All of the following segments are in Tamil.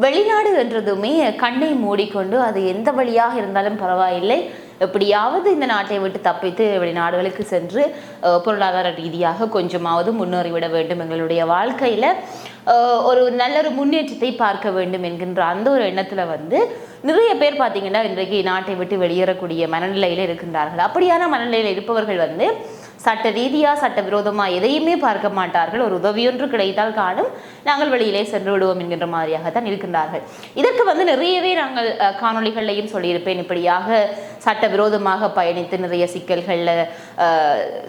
வெளிநாடு என்றதுமே கண்ணை மூடிக்கொண்டு அது எந்த வழியாக இருந்தாலும் பரவாயில்லை. எப்படியாவது இந்த நாட்டை விட்டு தப்பித்து வெளிநாடுகளுக்கு சென்று பொருளாதார ரீதியாக கொஞ்சமாவது முன்னேறிவிட வேண்டும் எங்களுடைய வாழ்க்கையில். ஒரு நல்ல ஒரு முன்னேற்றத்தை பார்க்க வேண்டும் என்கின்ற அந்த ஒரு எண்ணத்தில் வந்து நிறைய பேர் பார்த்தீங்கன்னா இன்றைக்கு நாட்டை விட்டு வெளியேறக்கூடிய மனநிலையில் இருக்கின்றார்கள். அப்படியான மனநிலையில் இருப்பவர்கள் வந்து சட்ட ரீதியாக சட்ட விரோதமா எதையுமே பார்க்க மாட்டார்கள். ஒரு உதவியொன்று கிடைத்தால் காணும். நாங்கள் வெளியிலே சென்று விடுவோம் என்கின்ற மாதிரியாகத்தான் இருக்கின்றார்கள். இதற்கு வந்து நிறையவே நாங்கள் காணொலிகளையும் சொல்லியிருப்பேன். இப்படியாக சட்ட விரோதமாக பயணித்து நிறைய சிக்கல்களில்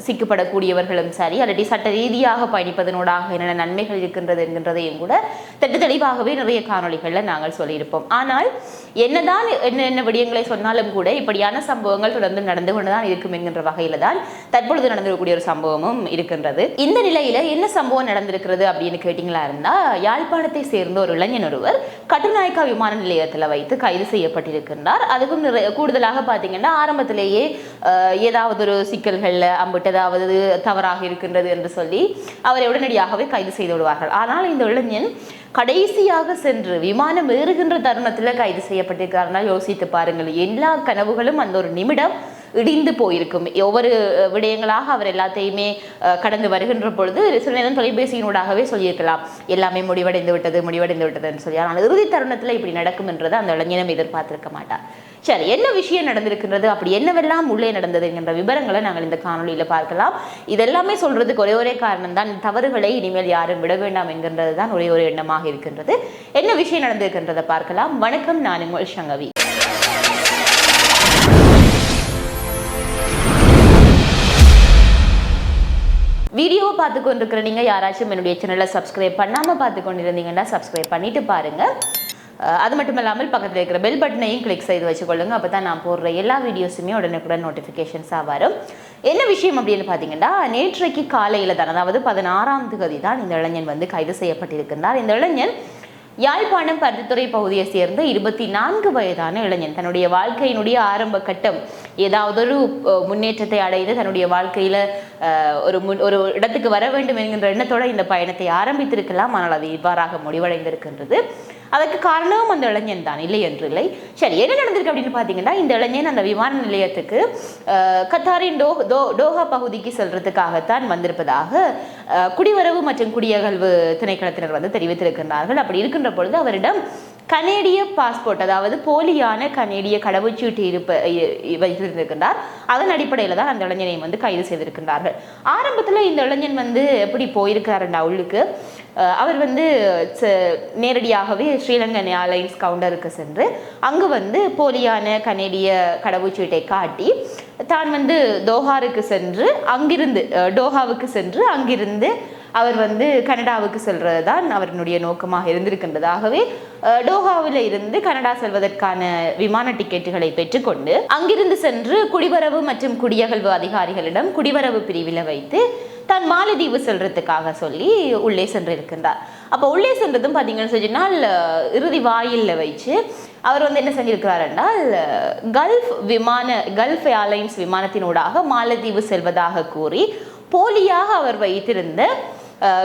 சிக்கப்படக்கூடியவர்களும் சரி அல்லது சட்ட ரீதியாக பயணிப்பதனூடாக என்னென்ன நன்மைகள் இருக்கின்றது என்கின்றதையும் கூட தெட்டு தெளிவாகவே நிறைய காணொளிகளில் நாங்கள் சொல்லியிருப்போம். ஆனால் என்னதான் என்ன என்ன விடயங்களை சொன்னாலும் கூட இப்படியான சம்பவங்கள் தொடர்ந்து நடந்து கொண்டுதான் இருக்கும் என்கின்ற வகையில தான் தற்பொழுது நடந்திருக்கக்கூடிய ஒரு சம்பவமும் இருக்கின்றது. இந்த நிலையில என்ன சம்பவம் நடந்திருக்கிறது அப்படின்னு கேட்டீங்களா இருந்தா யாழ்ப்பாணத்தை சேர்ந்த ஒரு இளைஞன் ஒருவர் கட்டுநாயக்கா விமான நிலையத்தில் வைத்து கைது செய்யப்பட்டிருக்கின்றார். அதுக்கும் கூடுதலாக பார்த்தீங்கன்னா ஆரம்பத்திலேயே ஏதாவது ஒரு சிக்கல்களில் அம்பிட்டு ஏதாவது தவறாக இருக்கின்றது என்று சொல்லி அவரை உடனடியாகவே கைது செய்து விடுவார்கள். ஆனால் இந்த இளைஞன் கடைசியாக சென்று விமானம் ஏறுகின்ற தருணத்தில் கைது செய்யப்பட்டிருக்கிறார்னா யோசித்து பாருங்கள் எல்லா கனவுகளும் அந்த ஒரு நிமிடம் இடிந்து போயிருக்கும். ஒவ்வொரு விடயங்களாக அவர் எல்லாத்தையுமே கடந்து வருகின்ற பொழுது சில நேரம் தொலைபேசியினூடாகவே சொல்லியிருக்கலாம். எல்லாமே முடிவடைந்து விட்டது முடிவடைந்து விட்டதுன்னு சொல்லி. ஆனால் இறுதி தருணத்தில் இப்படி நடக்கும் என்றதை அந்த இளைஞனம் எதிர்பார்த்திருக்க மாட்டார். சரி என்ன விஷயம் நடந்திருக்கின்றது? அப்படி என்னவெல்லாம் உள்ளே நடந்தது என்கின்ற விவரங்களை நாங்கள் இந்த காணொலியில் பார்க்கலாம். இதெல்லாமே சொல்றதுக்கு ஒரே ஒரே காரணம் தான் தவறுகளை இனிமேல் யாரும் விட வேண்டாம் என்கின்றது தான் ஒரே ஒரு எண்ணமாக இருக்கின்றது. என்ன விஷயம் நடந்திருக்கின்றதை பார்க்கலாம். வணக்கம் நான் உங்கள் சங்கவி. வீடியோவை பார்த்து கொண்டிருக்கிற நீங்கள் யாராச்சும் என்னுடைய சேனலை சப்ஸ்கிரைப் பண்ணாமல் பார்த்து கொண்டிருந்தீங்கன்னா சப்ஸ்கிரைப் பண்ணிட்டு பாருங்கள் அது மட்டும் இல்லாமல் பக்கத்தில் இருக்கிற பெல் பட்டனையும் கிளிக் செய்து வச்சுக்கொள்ளுங்க. அப்போ தான் நான் போடுற எல்லா வீடியோஸுமே உடனுக்குடன் நோட்டிஃபிகேஷன்ஸாக வரும். என்ன விஷயம் அப்படின்னு பார்த்தீங்கன்னா நேற்றைக்கு காலையில் தான் அதாவது பதினாறாம் தேதி தான் இந்த இளைஞன் வந்து கைது செய்யப்பட்டிருக்கின்றார். இந்த இளைஞன் யாழ்ப்பாணம் பருத்தித்துறை பகுதியை சேர்ந்த இருபத்தி நான்கு வயதான இளைஞன். தன்னுடைய வாழ்க்கையினுடைய ஆரம்ப கட்டம் ஏதாவது ஒரு முன்னேற்றத்தை அடைந்து தன்னுடைய வாழ்க்கையில ஒரு முன் ஒரு இடத்துக்கு வர வேண்டும் என்கின்ற எண்ணத்தோட இந்த பயணத்தை ஆரம்பித்திருக்கலாம். ஆனால் அது இவ்வாறாக முடிவடைந்திருக்கின்றது. அதற்கு காரணமும் அந்த இளைஞன் தான். இல்லை என்று இல்லை. சரி என்ன நடந்திருக்கு அப்படின்னு பார்த்தீங்கன்னா இந்த இளைஞன் அந்த விமான நிலையத்துக்கு கத்தாரின் டோ டோ டோஹா பகுதிக்கு செல்றதுக்காகத்தான் வந்திருப்பதாக குடிவரவு மற்றும் குடியகழ்வு திணைக்களத்தினர் வந்து தெரிவித்திருக்கின்றார்கள். அப்படி இருக்கின்ற பொழுது அவரிடம் கனேடிய பாஸ்போர்ட் அதாவது போலியான கனேடிய கடவுச்சீட்டு இருப்ப வைத்திருந்திருக்கின்றார். அதன் அடிப்படையில் தான் அந்த இளைஞனை வந்து கைது செய்திருக்கின்றார்கள். ஆரம்பத்தில் இந்த இளைஞன் வந்து எப்படி போயிருக்காருண்டா உள்ளுக்கு? அவர் வந்து ச- நேரடியாகவே ஸ்ரீலங்கன் ஏர்லைன்ஸ் கவுண்டருக்கு சென்று அங்கு வந்து போலியான கனேடிய கடவுச்சீட்டை காட்டி தான் வந்து தோஹாருக்கு சென்று அங்கிருந்து டோஹாவுக்கு சென்று அங்கிருந்து அவர் வந்து கனடாவுக்கு செல்வது தான் அவரினுடைய நோக்கமாக இருந்திருக்கின்றதாகவே அஹ், டோஹாவில் இருந்து கனடா செல்வதற்கான விமான டிக்கெட்டுகளை பெற்றுக்கொண்டு அங்கிருந்து சென்று குடிவரவு மற்றும் குடியகழ்வு அதிகாரிகளிடம் குடிவரவு பிரிவில் வைத்து தான் மாலதீவு செல்றதுக்காக சொல்லி உள்ளே சென்றிருக்கின்றார். அப்போ உள்ளே சென்றதும் பார்த்தீங்கன்னு சொன்னால் இறுதி வாயிலில் வச்சு அவர் வந்து என்ன செஞ்சிருக்கிறார் என்றால் கல்ஃப் விமான கல்ஃப் ஏர்லைன்ஸ் விமானத்தினூடாக மாலதீவு செல்வதாக கூறி போலியாக அவர் வைத்திருந்த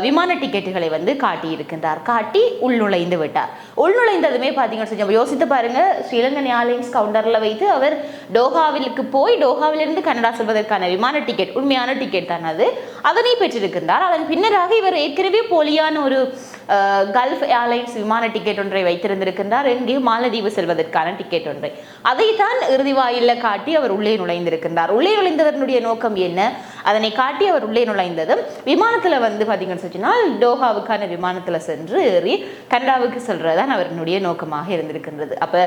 விமான டிக்கெட்டுகளை வந்து காட்டியிருக்கின்றார். காட்டி உள்நுழைந்து விட்டார். உள்நுழைந்ததுமே பார்த்தீங்கன்னு சொல்லி யோசித்து பாருங்க. ஸ்ரீலங்கன் ஏர்லைன்ஸ் கவுண்டரில் வைத்து அவர் டோஹாவிலுக்கு போய் டோஹாவிலிருந்து கனடா செல்வதற்கான விமான டிக்கெட் உண்மையான டிக்கெட் தான் அது. அதனை பெற்றிருக்கின்றார். அதன் பின்னராக இவர் ஏற்கனவே போலியான ஒரு கல்ஃப் ஏர்லைன்ஸ் விமான டிக்கெட் ஒன்றை வைத்திருந்திருக்கின்றார். இங்கே மாலதீவு செல்வதற்கான டிக்கெட் ஒன்றை. அதைத்தான் இறுதி வாயிலில் காட்டி அவர் உள்ளே நுழைந்திருக்கின்றார். உள்ளே நுழைந்தவர்களுடைய நோக்கம் என்ன? அதனை காட்டி அவர் உள்ளே நுழைந்ததும் விமானத்தில் வந்து பார்த்தீங்கன்னு சொன்னால் டோஹாவுக்கான விமானத்தில் சென்று ஏறி கனடாவுக்கு செல்றது தான் அவருடைய நோக்கமாக இருந்திருக்கின்றது. அப்போ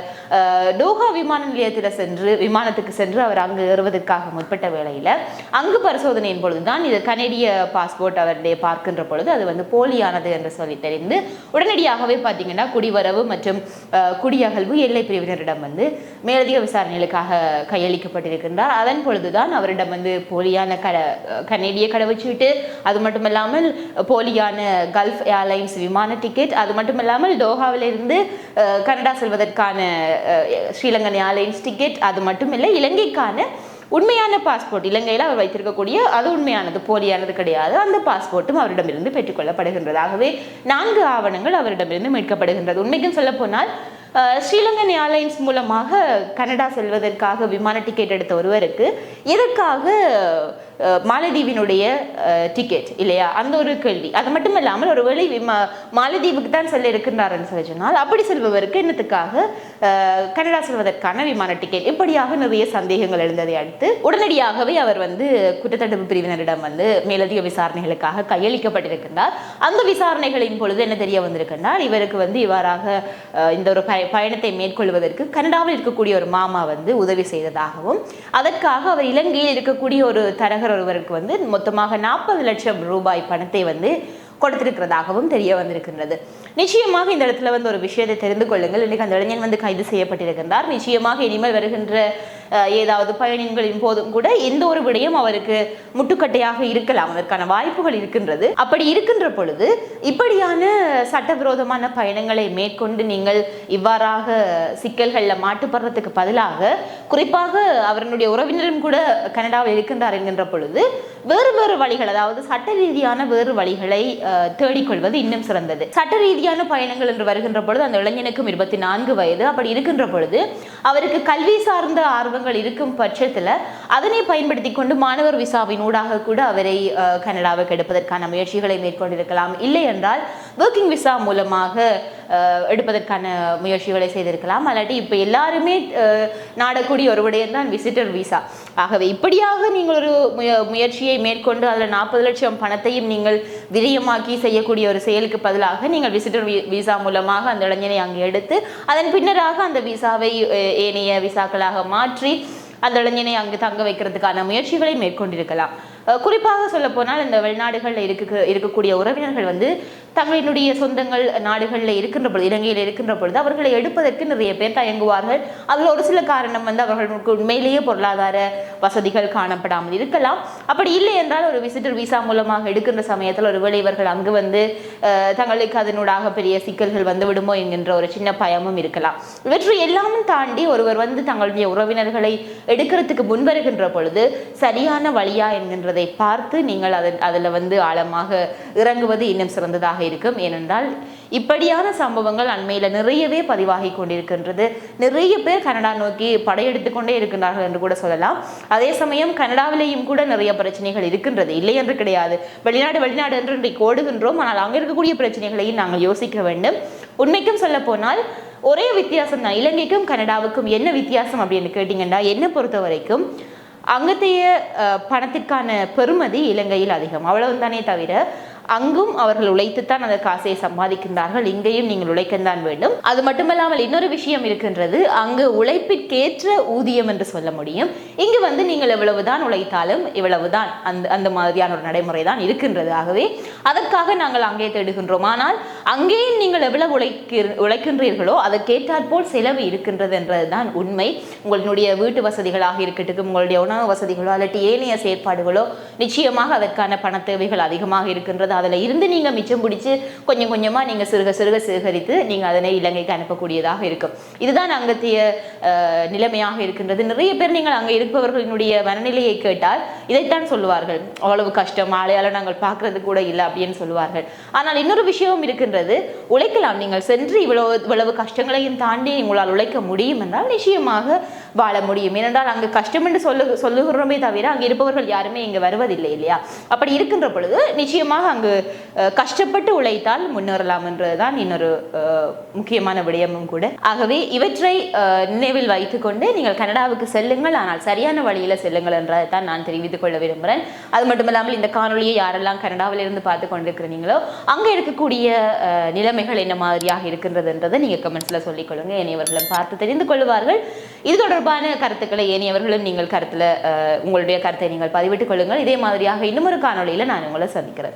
டோஹா விமான நிலையத்தில் சென்று விமானத்துக்கு சென்று அவர் அங்கு ஏறுவதற்காக முற்பட்ட வேளையில் அங்கு பரிசோதனையின் பொழுது தான் இது கனேடிய பாஸ்போர்ட் அவருடைய பார்க்கின்ற பொழுது அது வந்து போலியானது என்று சொல்லி தெரிந்து உடனடியாகவே பார்த்தீங்கன்னா குடிவரவு மற்றும் குடியகழ்வு எல்லை பிரிவினரிடம் வந்து மேலதிக விசாரணைகளுக்காக கையளிக்கப்பட்டிருக்கின்றார். அதன் பொழுதுதான் அவரிடம் வந்து போலியான கட கனேடிய கடவுச்சீட்டு அது மட்டுமல்லாமல் போலியான கல்ஃப் ஏர்லைன்ஸ் விமான டிக்கெட் அது மட்டுமல்லாமல் டோஹாவிலிருந்து கனடா செல்வதற்கான ஸ்ரீலங்கன் ஏர்லைன்ஸ் டிக்கெட் அது மட்டுமில்லை இலங்கைக்கான உண்மையான பாஸ்போர்ட் இலங்கையில் அவர் வைத்திருக்கக்கூடிய அது உண்மையானது போலியானது கிடையாது. அந்த பாஸ்போர்ட்டும் அவரிடமிருந்து பெற்றுக்கொள்ளப்படுகின்றது. ஆகவே நான்கு ஆவணங்கள் அவரிடமிருந்து மீட்கப்படுகின்றது. உண்மைக்கும் சொல்ல போனால் ஸ்ரீலங்கன் ஏர்லைன்ஸ் மூலமாக கனடா செல்வதற்காக விமான டிக்கெட் எடுத்த ஒருவருக்கு எதற்காக மாலதீவினுடைய டிக்கெட் இல்லையா? அந்த ஒரு கேள்வி. அது மட்டும் இல்லாமல் ஒருவேளை விமா மாலதீவுக்கு தான் செல்ல இருக்கின்றார்னு சொல்லி சொன்னால் அப்படி செல்பவருக்கு என்னத்துக்காக கனடா செல்வதற்கான விமான டிக்கெட்? இப்படியாக நிறைய சந்தேகங்கள் எழுந்ததை அடுத்து உடனடியாகவே அவர் வந்து குற்றத்தடுப்பு பிரிவினரிடம் வந்து மேலதிக விசாரணைகளுக்காக கையளிக்கப்பட்டிருக்கின்றார். அந்த விசாரணைகளின் பொழுது என்ன தெரிய வந்திருக்கின்றார்? இவருக்கு வந்து இவ்வாறாக இந்த ஒரு பய- பயணத்தை மேற்கொள்வதற்கு கனடாவில் இருக்கக்கூடிய ஒரு மாமா வந்து உதவி செய்ததாகவும் அதற்காக அவர் இலங்கையில் இருக்கக்கூடிய ஒரு தரகர் ஒருவருக்கு வந்து மொத்தமாக நாற்பது லட்சம் ரூபாய் பணத்தை வந்து கொடுத்திருக்கிறதாகவும் தெரிய வந்திருக்கின்றது. நிச்சயமாக இந்த இடத்துல வந்து ஒரு விஷயத்தை தெரிந்து கொள்ளுங்கள். இன்னைக்கு அந்த இளைஞன் வந்து கைது செய்யப்பட்டிருக்கின்றார். நிச்சயமாக இனிமேல் வருகின்ற ஏதாவது பயணங்களின் போதும் கூட எந்த ஒரு விடயம் அவருக்கு முட்டுக்கட்டையாக இருக்கலாம். அதற்கான வாய்ப்புகள் இருக்கின்றது. அப்படி இருக்கின்ற பொழுது இப்படியான சட்டவிரோதமான பயணங்களை மேற்கொண்டு நீங்கள் இவ்வாறாக சிக்கல்களில் மாட்டுப்படுறதுக்கு பதிலாக குறிப்பாக அவர்களுடைய உறவினரும் கூட கனடாவில் இருக்கின்றார் என்கின்ற பொழுது வேறு வேறு வழிகள் அதாவது சட்ட ரீதியான வேறு வழிகளை தேடிக்கொள்வது இன்னும் சிறந்தது. சட்ட ரீதியான பயணங்கள் என்று வருகின்ற பொழுது அந்த இளைஞனுக்கும் இருபத்தி நான்கு வயது. அப்படி இருக்கின்ற பொழுது அவருக்கு கல்வி சார்ந்த ஆர்வம் ஆர்வங்கள் இருக்கும் பட்சத்தில் அதனை பயன்படுத்தி கொண்டு மாணவர் விசாவின் ஊடாக கூட அவரை கனடாவுக்கு எடுப்பதற்கான முயற்சிகளை மேற்கொண்டிருக்கலாம். இல்லை என்றால் ஒர்க்கிங் விசா மூலமாக எடுப்பதற்கான முயற்சிகளை செய்திருக்கலாம். அல்லாட்டி இப்போ எல்லாருமே நாடக்கூடிய ஒரு தான் விசிட்டர் விசா ஆகவே இப்படியாக நீங்கள் ஒரு முய- முயற்சியை மேற்கொண்டு அதில் நாற்பது லட்சம் பணத்தையும் நீங்கள் விரியமாக்கி செய்யக்கூடிய ஒரு செயலுக்கு பதிலாக நீங்கள் விசிட்டர் விசா மூலமாக அந்த இளைஞனை அங்கே எடுத்து அதன் பின்னராக அந்த விசாவை ஏனைய விசாக்களாக மாற்றி அந்த இளைஞனை அங்கு தங்க வைக்கிறதுக்கான முயற்சிகளை மேற்கொண்டிருக்கலாம். குறிப்பாக சொல்ல போனால் இந்த வெளிநாடுகளில் இருக்க இருக்கக்கூடிய உறவினர்கள் வந்து தங்களினுடைய சொந்தங்கள் நாடுகளில் இருக்கின்ற பொழுது இலங்கையில் இருக்கின்ற பொழுது அவர்களை எடுப்பதற்கு நிறைய பேர் தயங்குவார்கள். அதில் ஒரு சில காரணம் வந்து அவர்களுக்கு உண்மையிலேயே பொருளாதார வசதிகள் காணப்படாமல் இருக்கலாம். அப்படி இல்லை என்றால் ஒரு விசிட்டர் விசா மூலமாக எடுக்கின்ற சமயத்தில் ஒருவேளை இவர்கள் அங்கு வந்து தங்களுக்கு அதனூடாக பெரிய சிக்கல்கள் வந்து விடுமோ என்கின்ற ஒரு சின்ன பயமும் இருக்கலாம். இவற்றை எல்லாமும் தாண்டி ஒருவர் வந்து தங்களுடைய உறவினர்களை எடுக்கிறதுக்கு முன்வருகின்ற பொழுது சரியான வழியா என்கின்றதை பார்த்து நீங்கள் அதன் அதில் வந்து ஆழமாக இறங்குவது இன்னும் சிறந்ததாக இருக்கும். ஏனென்றால் இப்படியான சம்பவங்கள் அண்மையில் நிறையவே பதிவாகி கொண்டிருக்கின்றது. நிறைய பேர் கனடா நோக்கி படையெடுத்து கொண்டே இருக்கின்றார்கள் என்று கூட சொல்லலாம். அதே சமயம் கனடாவிலேயும் கூட நிறைய பிரச்சனைகள் இருக்கின்றது. இல்லை என்று கிடையாது. வெளிநாடு வெளிநாடு என்று இன்றைக்கு ஓடுகின்றோம். ஆனால் அங்கே இருக்கக்கூடிய பிரச்சனைகளையும் நாங்கள் யோசிக்க வேண்டும். உண்மைக்கும் சொல்ல போனால் ஒரே வித்தியாசம் தான். இலங்கைக்கும் கனடாவுக்கும் என்ன வித்தியாசம் அப்படின்னு கேட்டிங்கன்னா என்னை பொறுத்த வரைக்கும் அங்கத்தைய பணத்திற்கான பெறுமதி இலங்கையில் அதிகம். அவ்வளவுதானே தவிர அங்கும் அவர்கள் உழைத்துத்தான் அந்த காசை சம்பாதிக்கின்றார்கள். இங்கேயும் நீங்கள் உழைக்கத்தான் வேண்டும். அது மட்டுமல்லாமல் இன்னொரு விஷயம் இருக்கின்றது. அங்கு உழைப்பிற்கேற்ற ஊதியம் என்று சொல்ல முடியும். இங்கு வந்து நீங்கள் எவ்வளவுதான் உழைத்தாலும் இவ்வளவுதான் அந்த அந்த மாதிரியான ஒரு நடைமுறை தான் இருக்கின்றது ஆகவே. அதற்காக நாங்கள் அங்கே தேடுகின்றோம். ஆனால் அங்கேயும் நீங்கள் எவ்வளவு உழைக்க உழைக்கின்றீர்களோ அதற்கேற்றாற்போல் செலவு இருக்கின்றது என்றதுதான் உண்மை. உங்களுடைய வீட்டு வசதிகளாக இருக்கட்டும் உங்களுடைய உணவு வசதிகளோ அல்லது ஏனைய செயற்பாடுகளோ நிச்சயமாக அதற்கான பண தேவைகள் அதிகமாக இருக்கின்றது. அதில் இருந்து நீங்கள் மிச்சம் பிடிச்சி கொஞ்சம் கொஞ்சமாக நீங்கள் சிறுக சிறுக சேகரித்து நீங்கள் அதனை இலங்கைக்கு அனுப்பக்கூடியதாக இருக்கும். இதுதான் அங்கத்திய நிலைமையாக இருக்கின்றது. நிறைய பேர் நீங்கள் அங்கே இருப்பவர்களினுடைய மனநிலையை கேட்டால் இதைத்தான் சொல்லுவார்கள். அவ்வளவு கஷ்டம் ஆலையாளம் நாங்கள் பார்க்கறது கூட இல்லை அப்படின்னு சொல்லுவார்கள். ஆனால் இன்னொரு விஷயமும் இருக்கின்றது. உழைக்கலாம் நீங்கள். சென்று இவ்வளவு இவ்வளவு கஷ்டங்களையும் தாண்டி உங்களால் உழைக்க முடியும் என்றால் நிச்சயமாக வாழ முடியும். ஏனென்றால் அங்கு கஷ்டம் என்று சொல்லு சொல்லுகிறோமே தவிர அங்கே இருப்பவர்கள் யாருமே இங்கே வருவதில்லை இல்லையா? அப்படி இருக்கின்ற பொழுது நிச்சயமாக அங்கு கஷ்டப்பட்டு உழைத்தால் முன்னேறலாம் என்றதுதான் இன்னொரு முக்கியமான விடயமும் கூட. ஆகவே இவற்றை நினைவில் வைத்துக்கொண்டு நீங்கள் கனடாவுக்கு செல்லுங்கள். ஆனால் சரியான வழியில் செல்லுங்கள் என்றதை தான் நான் தெரிவித்துக் கொள்ள விரும்புகிறேன். அது மட்டுமில்லாமல் இந்த காணொலியை யாரெல்லாம் கனடாவிலிருந்து பார்த்து கொண்டிருக்கிறீங்களோ அங்கே இருக்கக்கூடிய நிலைமைகள் என்ன மாதிரியாக இருக்கின்றதுன்றதை நீங்கள் கமெண்ட்ஸில் சொல்லிக்கொள்ளுங்க ஏனையவர்களும் பார்த்து தெரிந்து கொள்வார்கள். இது தொடர்பான கருத்துக்களை ஏனையவர்களும் நீங்கள் கருத்தில் உங்களுடைய கருத்தை நீங்கள் பதிவிட்டுக் கொள்ளுங்கள். இதே மாதிரியாக இன்னும் ஒரு காணொலியில் நான் உங்களை சந்திக்கிறேன்.